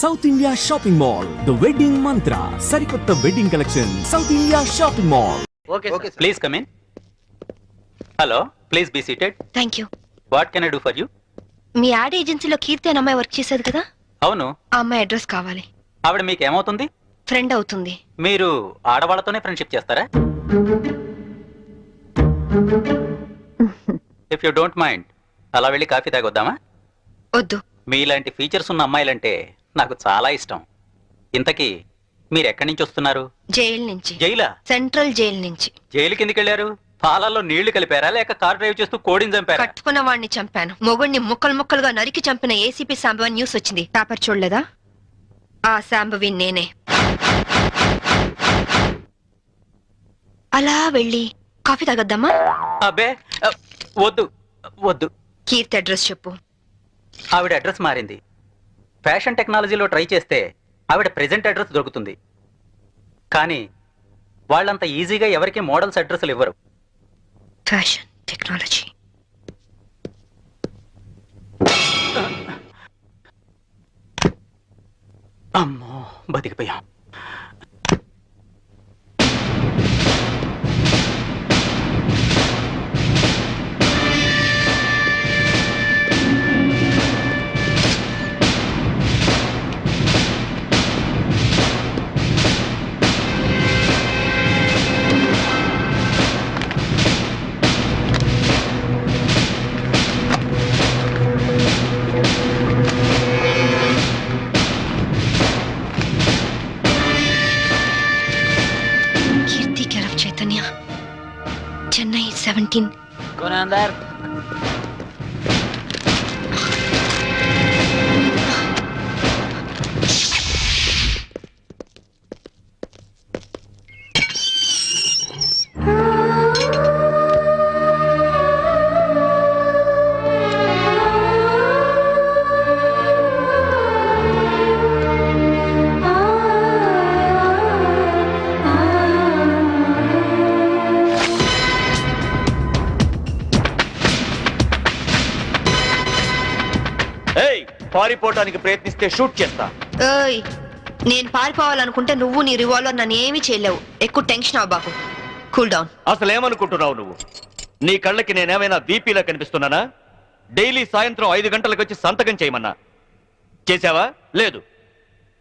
South India shopping mall the wedding Mantra సరికొత్త wedding collection south India shopping mall okay okay please come in hello please be seated thank you what can I do for you me ad ఏజెన్సీలో కీర్తి అనే అమ్మాయి work చేసేది కదా? అవును. ఆ అమ్మాయి address కావాలి. ఆవిడ మీకు ఏమవుతుంది? ఫ్రెండ్ అవుతుంది. మీరు ఆడవాళ్ళతోనే ఫ్రెండ్షిప్ చేస్తారా? ఇఫ్ యూ డోంట్ మైండ్ అలా వెళ్ళి కాఫీ తాగొద్దామా? వద్దు. మీలాంటి ఫీచర్స్ ఉన్న అమ్మాయిలంటే నాకు చాలా ఇష్టం. ఇంతకీ మీరు ఎక్కడి నుంచి వస్తున్నారు? జైలు నుంచి. జైలా? సెంట్రల్ జైలు నుంచి. జైలు కిందకి వెళ్ళారు పాలల్లో నీళ్ళు కలిపారా? లేక కార్ డ్రైవ్ చేస్తూ కోడిని చంపారా? కట్టుకున్న వాడిని చంపాను. మొగుడిని ముక్కలు ముక్కలుగా నరికి చంపిన ఏసీపీ సాంబవి న్యూస్ వచ్చింది. పేపర్ చూడలేదా? ఆ సాంబవి నేనే. అలా వెళ్ళి కాఫీ తాగొద్దామా అబ్బే అ, వద్దు వద్దు. కీర్తి అడ్రస్ చెప్పు. ఆవిడ అడ్రస్ మారింది. ఫ్యాషన్ టెక్నాలజీలో ట్రై చేస్తే ఆవిడ ప్రెజెంట్ అడ్రస్ దొరుకుతుంది. కానీ వాళ్ళంత ఈజీగా ఎవరికి మోడల్స్ అడ్రస్లు ఇవ్వరు. Fashion technology. అమ్మో బతికిపోయాం. పారిపోవటానికి ప్రయత్నిస్తే షూట్ చేస్తా. ఏయ్ నేను పారిపోవాలనుకుంటే నువ్వు నీ రివాల్వర్ నన్ను ఏమీ చేయలేవు. ఎక్కువ టెన్షన్ అవ్వ బాబు. కూల్ డౌన్ అసలు ఏమనుకుంటున్నావు నువ్వు? నీ కళ్ళకి నేనేమైనా బీపీలా కనిపిస్తున్నానా? డైలీ సాయంత్రం ఐదు గంటలకు వచ్చి సంతకం చేయమన్నా. చేసావా లేదు.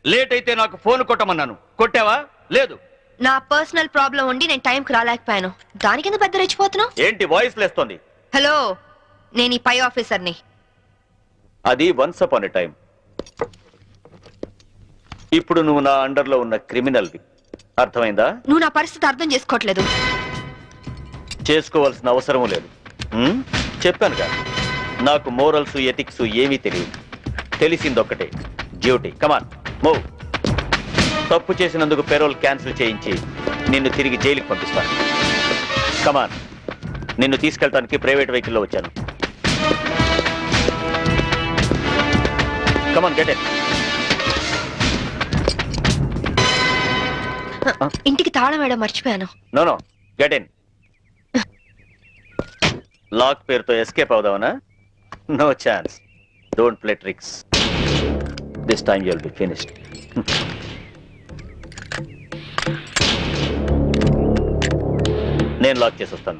లేట్ అయితే నాకు ఫోన్ కొట్టమన్నాను. కొట్టావా? లేదు. నా పర్సనల్ ప్రాబ్లం ఉండి నేను టైంకి రాలేకపోయాను. దానికి ఎందుకు పెద్ద రెచ్చిపోతున్నావు? ఏంటి వాయిస్ లేస్తోంది? హలో నేను ఈ పై ఆఫీసర్ని అది వన్స్ అపాన్ ఎ టైం ఇప్పుడు నువ్వు నా అండర్లో ఉన్న క్రిమినల్వి. అర్థమైందా? నువ్వు నా పరిస్థితి అర్థం చేసుకోవట్లేదు. చేసుకోవాల్సిన అవసరం లేదు. ఉమ్, చెప్పానుగా నాకు మోరల్స్ ఎథిక్స్ ఏమీ తెలియదు. తెలిసిందొక్కటే. డ్యూటీ. కమాన్ మూవ్ తప్పు చేసినందుకు పెరోల్ క్యాన్సిల్ చేయించి నిన్ను తిరిగి జైలుకి పంపిస్తాను. కమాన్ నిన్ను తీసుకెళ్ళడానికి ప్రైవేట్ వెహికల్లో వచ్చాను. కమాన్ గెట్ ఇట్ ఇంటికి తాళం వేయడం మర్చిపోయాను. No no get in lock పేరుతో escape అవుదామనా? No chance don't play tricks this time you'll be finished నేను లాక్ చేసి వస్తాను.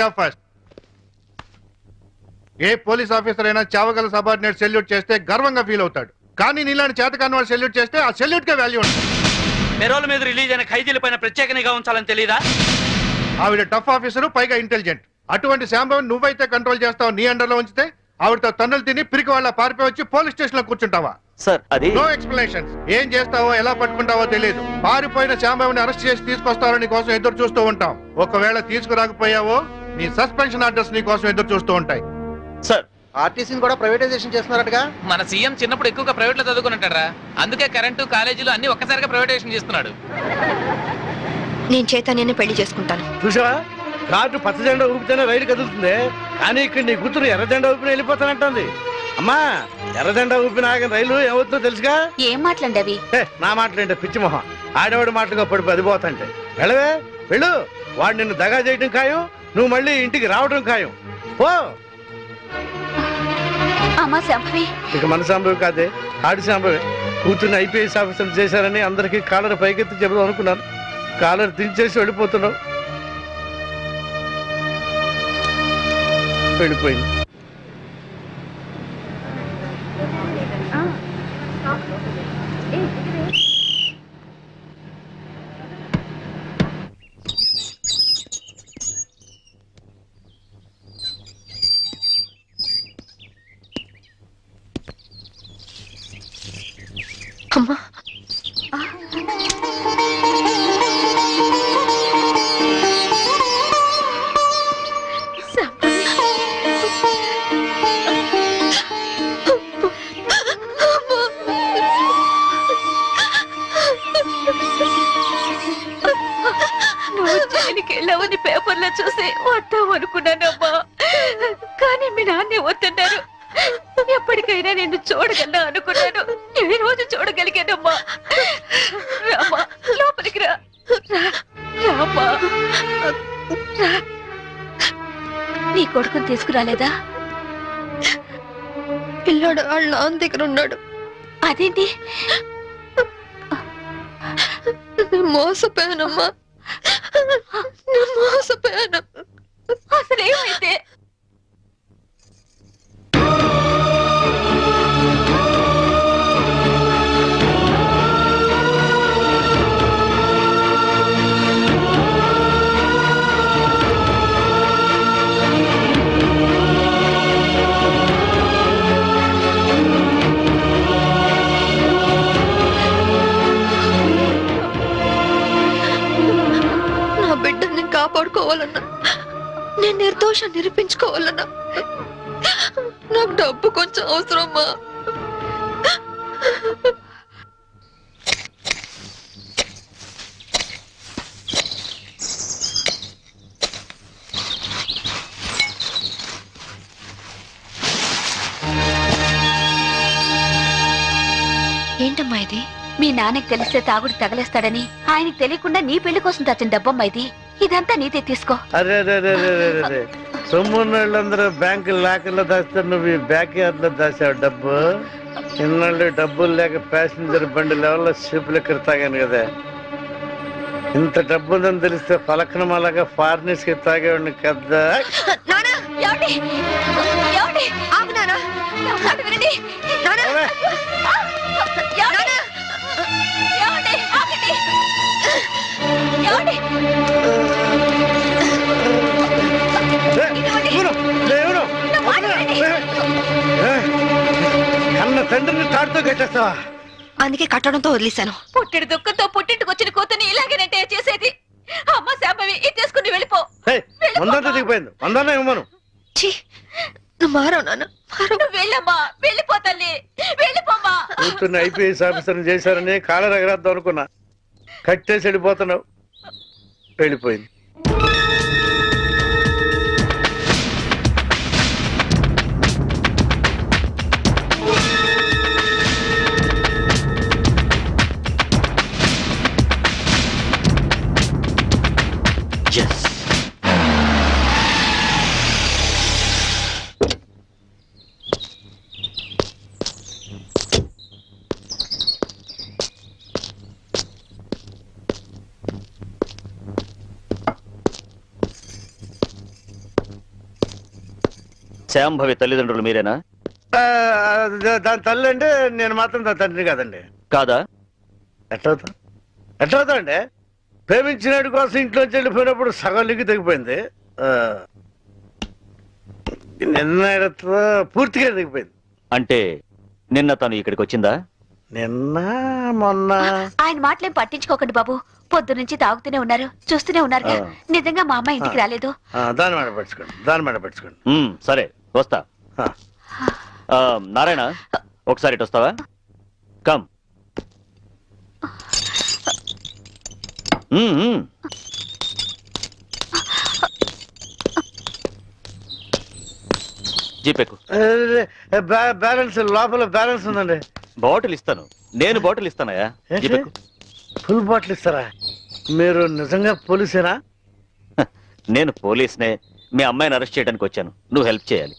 Cap first a police officer అయినా చావగల సబార్డినేట్ సెల్యూట్ చేస్తే గర్వంగా ఫీల్ అవుతాడు. కానీ నీలాంటి చేతకాని వాడు సెల్యూట్ చేస్తే ఆ సెల్యూట్ కే వాల్యూ ఉంటుంది. పెరోల్ మీద రిలీజ్ అయిన ఖైదీల పైన ప్రత్యేక నిఘా ఉంచాలని తెలీదా? ఆవిడ టఫ్ ఆఫీసర్ పైగా ఇంటెలిజెంట్ అటువంటి శాంభవం నువ్వైతే కంట్రోల్ చేస్తావు నీ అండర్లో ఉంచితే ఆవిడతో తన్నులు తిని పిరికి వాళ్ళ పారిపోయి వచ్చి పోలీస్ స్టేషన్లో కూర్చుంటావా? సార్ అది నో ఎక్స్ప్లెనేషన్స్ ఏం చేస్తావో ఎలా పట్టుకుంటావో తెలియదు. పారిపోయిన శాంభవిని అరెస్ట్ చేసి తీసుకొస్తారని కోసం ఎదురు చూస్తూ ఉంటాం. ఒకవేళ తీసుకురాకపోయావో నీ సస్పెన్షన్ ఆర్డర్స్ నీ కోసం ఎదురు చూస్తూ ఉంటాయి. సార్. ఆర్టీసీని కూడా ప్రైవేటైజేషన్ చేస్తున్నారటగా? మన సీఎం చిన్నప్పుడు ఎక్కువగా ప్రైవేట్లో చదువుకున్నట్టారా? అందుకే కరెంటు కాలేజీలు అన్ని ఒక్కసారిగా ప్రైవేటైజేషన్ చేస్తున్నాడు. నేను చైతన్యని పెళ్ళి చేసుకుంటాను. చూసావా కార్డు పచ్చ జెండా ఊపితేనే రైలు కదులుతుంది. కానీ ఇక్కడ నీ కూతురు ఎర్ర జెండా ఊపిన వెళ్ళిపోతానంటుంది. అమ్మా ఎర్ర జెండా ఊపిన ఆగిన రైలు ఏమవుతుందో తెలుసుగా? ఏం మాటలండి అవి? హే, నా మాటలేంటే పిచ్చి మొహం. ఆడవాడి మాటలుగా పడి పదిపోతాంటే వెళ్ళవే వెళ్ళు. వాడు నిన్ను దగా చేయడం ఖాయం. నువ్వు మళ్ళీ ఇంటికి రావడం ఖాయం. పో. అమ్మా సంభవి ఇక మన సంభవి కాదే ఆడి సంభవి కూతుర్ని ఐపీఎస్ ఆఫీసర్ చేశారని అందరికీ కాలర్ పైకెత్తి చెబుదాం అనుకున్నాను. కాలర్ దించేసి వెళ్ళిపోతున్నావు. వెళ్ళిపోయింది. తీసుకురాలేదా పిల్లాడు వాళ్ళ నాన్న దగ్గర ఉన్నాడు. అదేంటి? మోసపోయానమ్మా. ఏంటమ్మా ఇది? మీ నాన్నకి తెలిస్తే తాగుడు తగలేస్తాడని ఆయనకి తెలియకుండా నీ పెళ్ళి కోసం తెచ్చిన డబ్బమ్మా ఇది? ఇదంతా నీదే తీసుకో. అరే అరే బ్యాంకు లాకర్లో దాస్తారు నువ్వు ఈ బ్యాక్ యార్డ్లో దాచావు డబ్బు. ఇన్నాళ్ళు డబ్బులు లేక ప్యాసింజర్ బండి లెవెల్లో షిప్లు ఎక్కడ తాగాను కదా. ఇంత డబ్బు ఉందని తెలిస్తే పలకనమాలాగా ఫారినర్స్కి తాగేవాడిని కదా. ఏమండి? ఏమండి? వినండి. కన్న తండ్రిని తాడుతో కట్టేస్తావా? అందుకే కట్టడంతో వదిలేశాను. పుట్టిడి దుఃఖంతో పుట్టింటికి వచ్చిన కూతుని ఇలాగేనంటే చేసేది. అమ్మ శాంభవి ఇది చేసుకుని వెళ్ళిపో. వందంతా దిగిపోయింది. వందన్నా ఇవ్వను మారో నాన్న మారో వెళ్ళమ్మా వెళ్ళిపో తల్లి. వెళ్ళిపోమ్మా. కూతుర్ని ఐపీఎస్ ఆఫీసర్ని చేశారని కాళ్ళ రగరాద్దాం అనుకున్నా. కట్టేసి వెళ్ళిపోతున్నావు. వెళ్ళిపోయింది. శాంభవి తల్లిదండ్రులు మీరేనా? ఆ, దా- దాని తల్లి అంటే నేను మాత్రం దాని తండ్రిని కాదండి. కాదా? ఎట్లవుతా? ఎట్లవుతా అండి ప్రేమించినాడు కోసం ఇంట్లోంచి వెళ్ళిపోయినప్పుడు సగం లిగి తెగిపోయింది. ఆ, నిన్న ఎడతో పూర్తిగా దిగిపోయింది అంటే నిన్న తను ఇక్కడికి వచ్చిందా? నిన్న మొన్న. ఆయన మాటలేం పట్టించుకోకండి బాబు. పొద్దు నుంచి తాగుతూనే ఉన్నారు చూస్తూనే ఉన్నారు. ఆ. నిజంగా మా అమ్మ ఇంటికి రాలేదు. ఆ, దాని మాట పట్టుకోండి దాని మాట పట్టుకోండి సరే. వస్తా. ఆ. నారాయణ ఒకసారి ఇటు వస్తావా? కమ్. మ్మ్, బ్యాలెన్స్ లోపల బ్యాలెన్స్ ఉందండి. బాటిల్ ఇస్తాను. నేను బాటిల్ ఇస్తానయా ఏంటి? జీపెక్కు ఫుల్ బాటిల్ ఇస్తారా? మీరు నిజంగా పోలీసేనా? నేను పోలీస్నే. మీ అమ్మాయిని అరెస్ట్ చేయడానికి వచ్చాను. నువ్వు హెల్ప్ చేయాలి.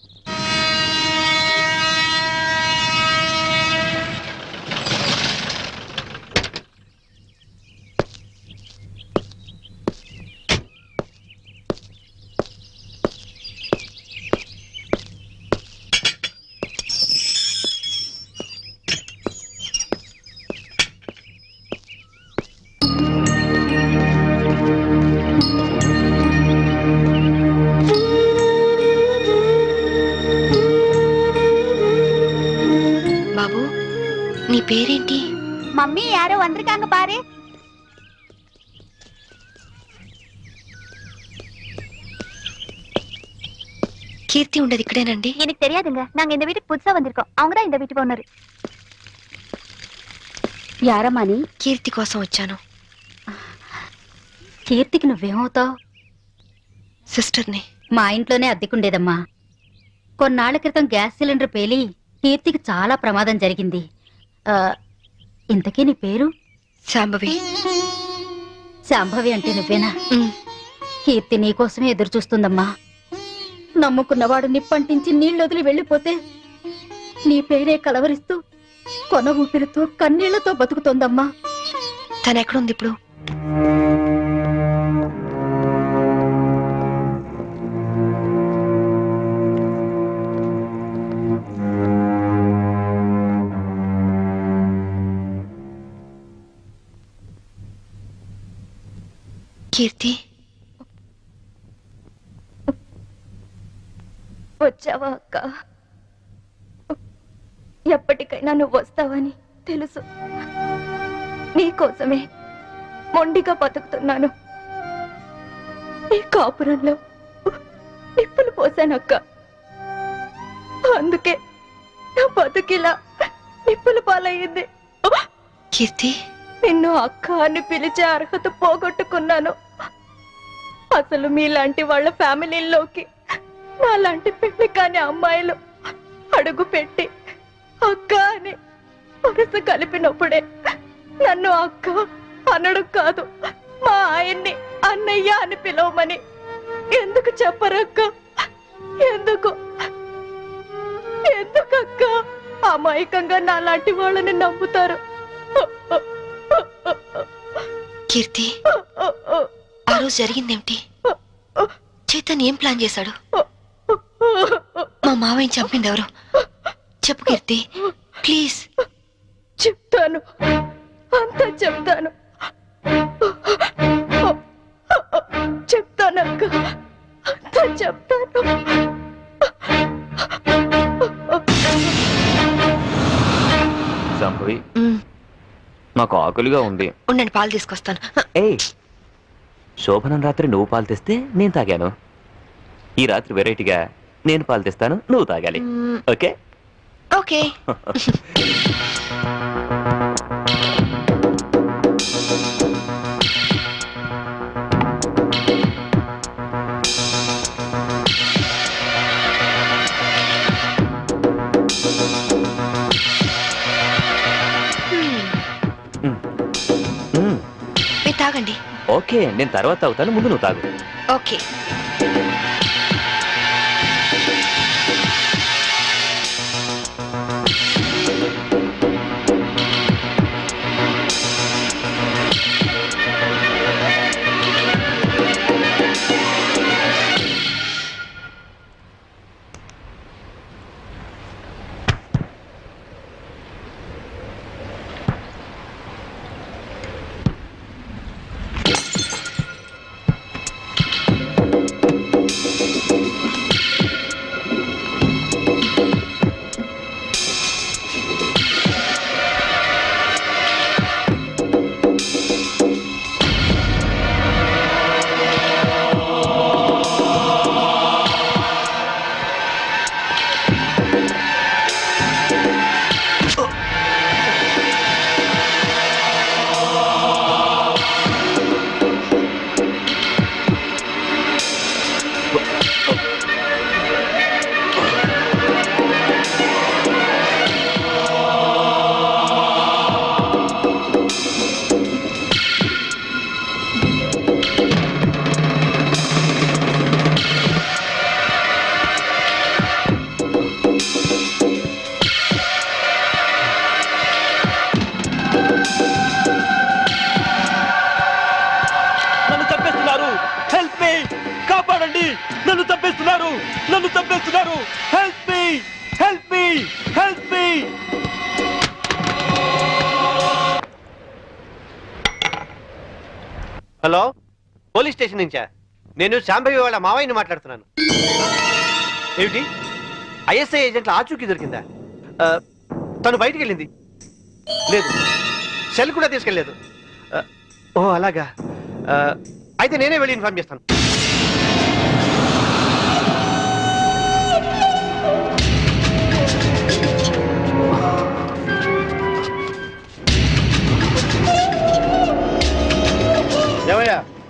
కీర్తి ఉండదు ఇక్కడేనండి எனக்கு தெரியாதுங்க நாங்க இந்த வீட்டுக்கு புதுசா வந்திருக்கோம் அவங்க தான் இந்த வீட்டுக்கு ஓனர் యారమ్మా అని కీర్తి కోసం వచ్చాను కీర్తికి నువ్వేమవుతావు సిస్టర్ని మా ఇంట్లోనే అద్దెకుండేదమ్మా కొన్నాళ్ల క్రితం గ్యాస్ సిలిండర్ పేలి కీర్తికి చాలా ప్రమాదం జరిగింది ఆ, ఇంతకీ నీ పేరు శాంభవి శాంభవి అంటే నువ్వేనా ఉమ్. కీర్తి నీకోసమే ఎదురు చూస్తుందమ్మా నమ్ముకున్నవాడు నిప్పంటించి నీళ్ళొదిలి వెళ్ళిపోతే నీ పేరే కలవరిస్తూ కొన ఊపిరితో కన్నీళ్ళతో బతుకుతోందమ్మా. తను ఎక్కడుంది ఇప్పుడు? కీర్తి? వచ్చావా అక్క? ఎప్పటికైనా నువ్వు వస్తావని తెలుసు. నీకోసమే మొండిగా బతుకుతున్నాను. ఈ కాపురంలో నిప్పులు పోసానక్క అందుకే నా బతుకిలా నిప్పులు పాలయ్యింది. కీర్తి. నిన్ను అక్క అని పిలిచే అర్హత పోగొట్టుకున్నాను. అసలు మీలాంటి వాళ్ళ ఫ్యామిలీల్లోకి నాలాంటి పెళ్ళి కాని అమ్మాయిలు అడుగు పెట్టి అక్క అని వరుస కలిపినప్పుడే నన్ను అక్క అనడం కాదు మా ఆయన్ని అన్నయ్య అని పిలవమని. ఎందుకు చెప్పరక్క? ఎందుకు? ఎందుకక్క? అమాయకంగా నాలాంటి వాళ్ళని నమ్ముతారు. కీర్తి ఆ రోజు జరిగిందేమిటి? చైతన్ ఏం ప్లాన్ చేశాడు? మా మావయ్యని చంపింది ఎవరు? చెప్పు కీర్తి. ప్లీజ్. చెప్తాను. అంతా చెప్తాను. చెప్తానక్క అంతా చెప్తాను. బాబోయ్ మ్, నాకు ఆకలిగా ఉంది. ఉండండి పాలు తీసుకొస్తాను. ఏయ్ శోభనం రాత్రి నువ్వు పాలు తెస్తే నేను తాగాను. ఈ రాత్రి వెరైటీగా నేను పాలు తెస్తాను నువ్వు తాగాలి. ఓకే? ఓకే. మ్, మ్మ్. మీరు తాగండి. ఓకే నేను తర్వాత తాగుతాను ముందు నువ్వు తాగు. ఓకే. చంపేస్తున్నారు నన్ను చంపేస్తున్నారు. Help me help me help me hello? Police station నుంచా? నేను శాంభవి వాళ్ళ మావయ్యని మాట్లాడుతున్నాను. ఏమిటి? ఐఎస్ఐ ఏజెంట్ల ఆచూకీ దొరికిందా? తను బయటికి వెళ్ళింది లేదు. సెల్ కూడా తీసుకెళ్ళలేదు. ఓ అలాగా. అయితే నేనే వెళ్ళి ఇన్ఫార్మ్ చేస్తాను.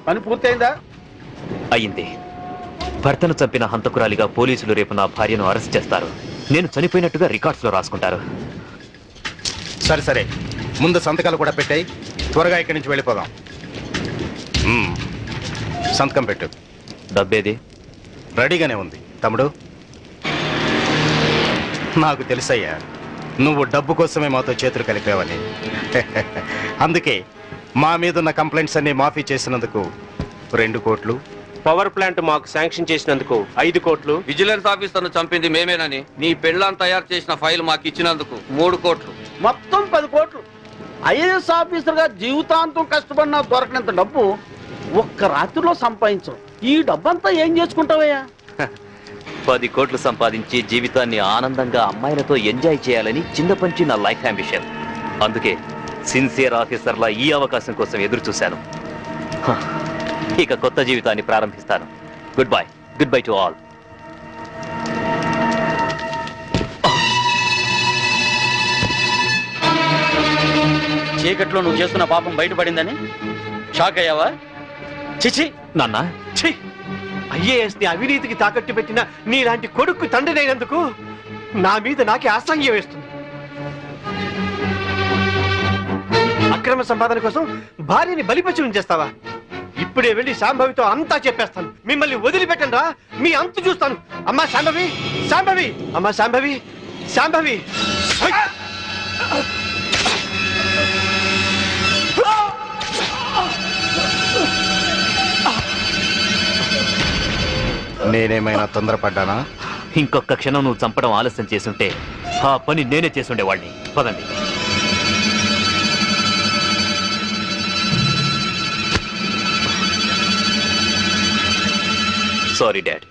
పని పూర్తయిందా? అయింది భర్తను చంపిన హంతకురాలిగా పోలీసులు రేపు నా భార్యను అరెస్ట్ చేస్తారు. నేను చనిపోయినట్టుగా రికార్డ్స్లో రాసుకుంటారు. సరే సరే. ముందు సంతకాలు కూడా పెట్టాయి. త్వరగా ఇక్కడి నుంచి వెళ్ళిపోదాం. మ్మ్. సంతకం పెట్టు. డబ్బేది? రెడీగానే ఉంది. తమ్ముడు? నాకు తెలుసయ్యా నువ్వు డబ్బు కోసమే మాతో చేతులు కలిపావని. అందుకే మా మీద ఉన్న కంప్లైంట్స్ అన్ని మాఫీ చేసినందుకు రెండు కోట్లు. పవర్ ప్లాంట్ మాకు శాంక్షన్ చేసినందుకు ఐదు కోట్లు. విజిలెన్స్ ఆఫీసర్ను చంపింది మేమేనని నీ పెళ్ళాన్ తయారు చేసిన ఫైల్ మాకు ఇచ్చినందుకు మూడు కోట్లు. మొత్తం పది కోట్లు. ఐఏఎస్ ఆఫీసర్గా జీవితాంతం కష్టపడినా దొరకనంత డబ్బు ఒక్క రాత్రిలో సంపాదించవు ఈ డబ్బంతా ఏం చేసుకుంటావయ్యా? పది కోట్లు సంపాదించి జీవితాన్ని ఆనందంగా అమ్మాయిలతో ఎంజాయ్ చేయాలని చిన్నపంచి నా లైఫ్ అంబిషన్. అందుకే సిన్సియర్ ఆఫీసర్లా ఈ అవకాశం కోసం ఎదురు చూశాను ఇక కొత్త జీవితాన్ని ప్రారంభిస్తాను. Goodbye goodbye to all చీకట్లో నువ్వు చేస్తున్న పాపం బయటపడిందని? షాక్ అయ్యావా? చిచి నాన్న. ఛీ. ఐఏఎస్ని అవినీతికి తాకట్టు పెట్టిన నీలాంటి కొడుకు తండ్రినైనందుకు నా మీద నాకే అసహ్యం వేస్తుంది. అక్రమ సంపాదన కోసం భార్యని బలిపచి ఉంచేస్తావా ఇప్పుడే వెళ్ళి శాంభవితో అంతా చెప్పేస్తాను. మిమ్మల్ని వదిలిపెట్టండి రా మీ అంతు చూస్తాను. అమ్మా శాంభవి శాంభవి అమ్మా శాంభవి శాంభవి. నేనేమైనా తొందరపడ్డానా? ఇంకొక క్షణం నువ్వు చంపడం ఆలస్యం చేసుంటే ఆ పని నేనే చేసుండేవాడిని పదండి. Sorry dad